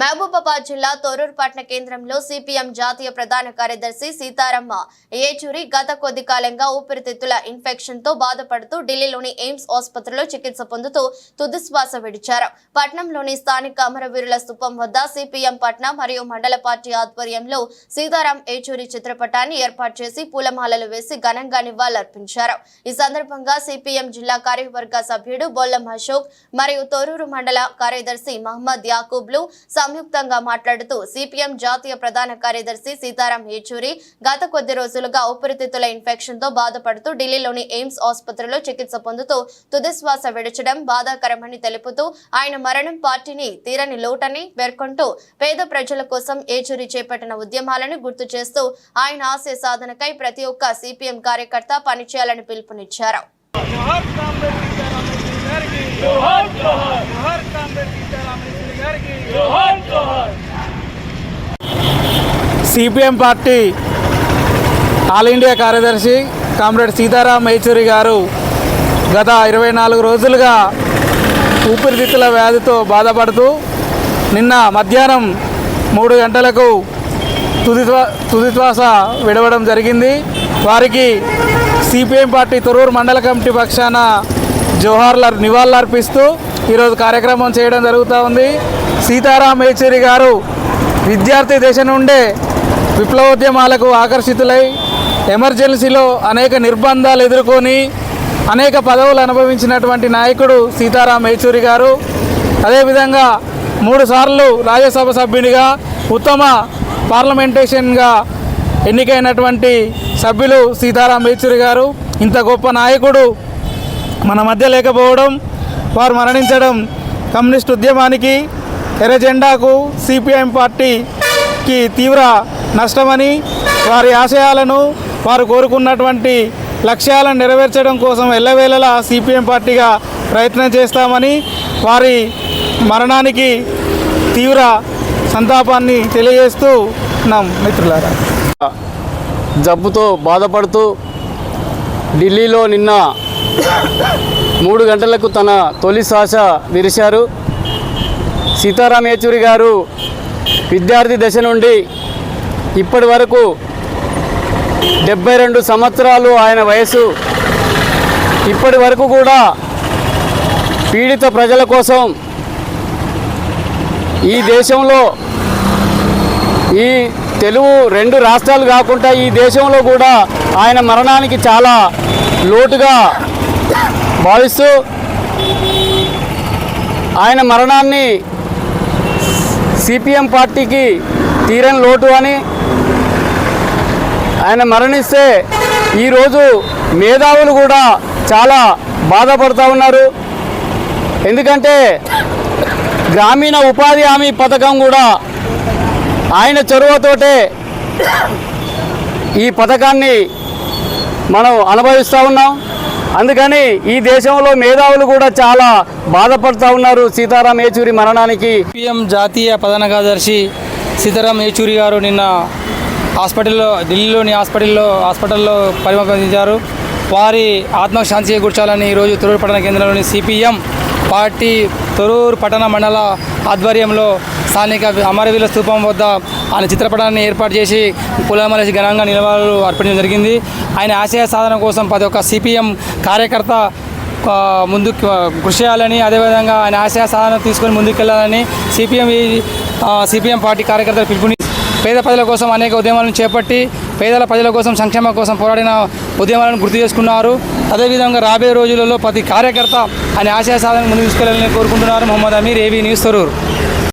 మహబూబాబాద్ జిల్లా తొర్రూరు కేంద్రంలో సిపిఎం జాతీయ ప్రధాన కార్యదర్శి సీతారమ్మ ఏచూరి గత కొద్ది కాలంగా ఊపిరితిత్తుల ఇన్ఫెక్షన్తో బాధపడుతూ ఢిల్లీలోని ఎయిమ్స్ ఆసుపత్రిలో చికిత్స పొందుతూ తుదిశ్వాస విడిచారు. పట్నంలోని స్థానిక అమరవీరుల స్థూపం వద్ద సిపిఎం పట్న మరియు మండల పార్టీ ఆధ్వర్యంలో సీతారాం ఏచూరి చిత్రపటాన్ని ఏర్పాటు చేసి పూలమాలలు వేసి ఘనంగా నివాళులర్పించారు. ఈ సందర్భంగా సిపిఎం జిల్లా కార్యవర్గ సభ్యుడు బొల్లం అశోక్ మరియు తోరూరు మండల కార్యదర్శి మహమ్మద్ యాకూబ్లు సంయుక్తంగా మాట్లాడుతూ సిపిఎం జాతీయ ప్రధాన కార్యదర్శి సీతారాం యేచూరి గత కొద్ది రోజులుగా ఊపిరితిత్తుల ఇన్ఫెక్షన్తో బాధపడుతూ ఢిల్లీలోని ఎయిమ్స్ ఆసుపత్రిలో చికిత్స పొందుతూ తుదిశ్వాస విడచడం బాధాకరమని తెలుపుతూ ఆయన మరణం పార్టీని తీరని లోటని పేర్కొంటూ పేద ప్రజల కోసం ఏచూరి చేపట్టిన ఉద్యమాలను గుర్తు చేస్తూ ఆయన ఆశయ సాధనకై ప్రతి ఒక్క సిపిఎం కార్యకర్త పనిచేయాలని పిలుపునిచ్చారు. జోహార్ కామ్రేడ్ సీతారామయ్య గారికి జోహార్ జోహార్ జోహార్ కామ్రేడ్ సీతారామయ్య గారికి జోహార్ జోహార్ సిపిఎం పార్టీ ఆల్ ఇండియా కార్యదర్శి కామ్రేడ్ సీతారాం యేచూరి గారు గత ఇరవై నాలుగు రోజులుగా ఊపిరితిత్తుల వ్యాధితో బాధపడుతూ నిన్న మధ్యాహ్నం మూడు గంటలకు తుదిశ్వా తుదిశ్వాస విడవడం జరిగింది. వారికి సిపిఎం పార్టీ తొరూరు మండల కమిటీ పక్షాన జోహార్ల నివాళులర్పిస్తూ ఈరోజు కార్యక్రమం చేయడం జరుగుతూ ఉంది. సీతారాం యేచూరి గారు విద్యార్థి దశ నుండే విప్లవోద్యమాలకు ఆకర్షితులై ఎమర్జెన్సీలో అనేక నిర్బంధాలు ఎదుర్కొని అనేక పదవులు అనుభవించినటువంటి నాయకుడు సీతారాం యేచూరి గారు. అదేవిధంగా మూడుసార్లు రాజ్యసభ సభ్యునిగా ఉత్తమ పార్లమెంటేషన్గా ఎన్నికైనటువంటి సభ్యులు సీతారాం యేచూరి గారు. ఇంత గొప్ప నాయకుడు మన మధ్య లేకపోవడం వారు మరణించడం కమ్యూనిస్ట్ ఉద్యమానికి ఎరజెండాకు సిపిఎం సిపిఐఎం పార్టీకి తీవ్ర నష్టమని వారి ఆశయాలను వారు కోరుకున్నటువంటి లక్ష్యాలను నెరవేర్చడం కోసం ఎల్లవేళలా సిపిఎం పార్టీగా ప్రయత్నం చేస్తామని వారి మరణానికి తీవ్ర సంతాపాన్ని తెలియజేస్తూ ఉన్నాం మిత్రులారా. జబ్బుతో బాధపడుతూ ఢిల్లీలో నిన్న మూడు గంటలకు తన తొలి శ్వాస విరిశారు. సీతారాం యేచూరి గారు విద్యార్థి దశ నుండి ఇప్పటి వరకు డెబ్బై రెండు సంవత్సరాలు ఆయన వయసు ఇప్పటి వరకు కూడా పీడిత ప్రజల కోసం ఈ దేశంలో ఈ తెలుగు రెండు రాష్ట్రాలు కాకుండా ఈ దేశంలో కూడా ఆయన మరణానికి చాలా లోటుగా భావిస్తూ ఆయన మరణాన్ని సిపిఎం పార్టీకి తీరని లోటు అని ఆయన మరణిస్తే ఈరోజు మేధావులు కూడా చాలా బాధపడుతూ ఉన్నారు. ఎందుకంటే గ్రామీణ ఉపాధి హామీ పథకం కూడా ఆయన చొరవతోటే ఈ పథకాన్ని మనం అనుభవిస్తూ ఉన్నాం. అందుకని ఈ దేశంలో మేధావులు కూడా చాలా బాధపడుతూ ఉన్నారు. సీతారాం యేచూరి మరణానికి సిపిఎం జాతీయ ప్రధాన కార్యదర్శి సీతారాం యేచూరి గారు నిన్న హాస్పిటల్లో ఢిల్లీలోని హాస్పిటల్లో హాస్పిటల్లో పరిమర్శించారు వారి ఆత్మశాంతి చేకూర్చాలని ఈరోజు తొరూరు పట్టణ కేంద్రంలోని సిపిఎం పార్టీ తొరూరు పట్టణ మండల ఆధ్వర్యంలో స్థానిక అమరవీల స్థూపం వద్ద ఆయన చిత్రపటాన్ని ఏర్పాటు చేసి పులమలేసి ఘనంగా నిలవాలు అర్పించడం జరిగింది. ఆయన ఆశయ సాధన కోసం ప్రతి ఒక్క సిపిఎం కార్యకర్త ముందుకు కృషి చేయాలని అదేవిధంగా ఆయన ఆశయ సాధన తీసుకొని ముందుకెళ్ళాలని సిపిఎం సిపిఎం పార్టీ కార్యకర్తలు పిలుపుని పేద ప్రజల కోసం అనేక ఉద్యమాలను చేపట్టి పేదల ప్రజల కోసం సంక్షేమం కోసం పోరాడిన ఉద్యమాలను గుర్తు చేసుకున్నారు. అదేవిధంగా రాబోయే రోజులలో ప్రతి కార్యకర్త అనే ఆశయ సాధన ముందు తీసుకెళ్ళాలని కోరుకుంటున్నారు. Mohammed Aamir AV news Tharoor.